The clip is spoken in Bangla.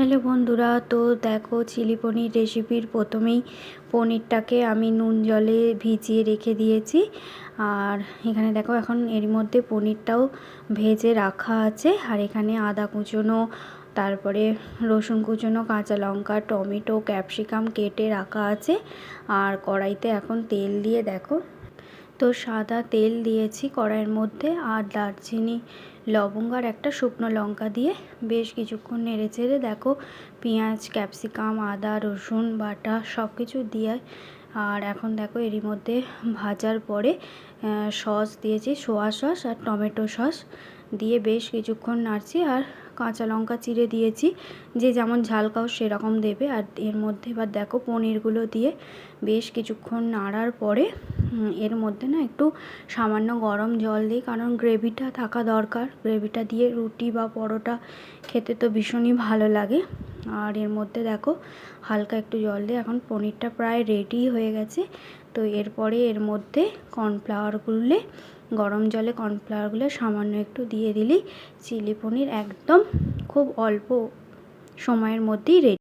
হ্যালো বন্ধুরা, তো দেখো চিলি পনির রেসিপির প্রথমেই পনিরটাকে আমি নুন জলে ভিজিয়ে রেখে দিয়েছি। আর এখানে দেখো এখন এর মধ্যে পনিরটাও ভেজে রাখা আছে। আর এখানে আদা কুচোনো, তারপরে রসুন কুচোনো, কাঁচা লঙ্কা, টমেটো, ক্যাপসিকাম কেটে রাখা আছে। আর কড়াইতে এখন তেল দিয়ে দেখো তো সাদা তেল দিয়েছি কড়াইয়ের মধ্যে আর দারচিনি, লবঙ্গ আর একটা শুকনো লঙ্কা দিয়ে বেশ কিছুক্ষণ নেড়ে চেড়ে দেখো পেঁয়াজ, ক্যাপসিকাম, আদা, রসুন, বাটা সব কিছু দিয়ে আর এখন দেখো এরই মধ্যে ভাজার পরে সস দিয়েছি, সোয়া সস আর টমেটো সস দিয়ে বেশ কিছুক্ষণ নাড়ছি আর কাঁচা লঙ্কা চিড়ে দিয়েছি, যে যেমন ঝাল খাও সেরকম দেবে আর এর মধ্যে এবার দেখো পনিরগুলো দিয়ে বেশ কিছুক্ষণ নাড়ার পরে এর মধ্যে না একটু সামান্য গরম জল দিই, কারণ গ্রেভিটা থাকা দরকার। গ্রেভিটা দিয়ে রুটি বা পরোটা খেতে তো ভীষণই ভালো লাগে। আর এর মধ্যে দেখো, হালকা একটু জল দিয়ে এখন পনিরটা প্রায় রেডি হয়ে গেছে। তো এরপরে এর মধ্যে কর্নফ্লাওয়ার গুললে গরম জলে কর্নফ্লাওয়ারগুলো সামান্য একটু দিয়ে দিলেই চিলি পনির একদম খুব অল্প সময়ের মধ্যেই রেডি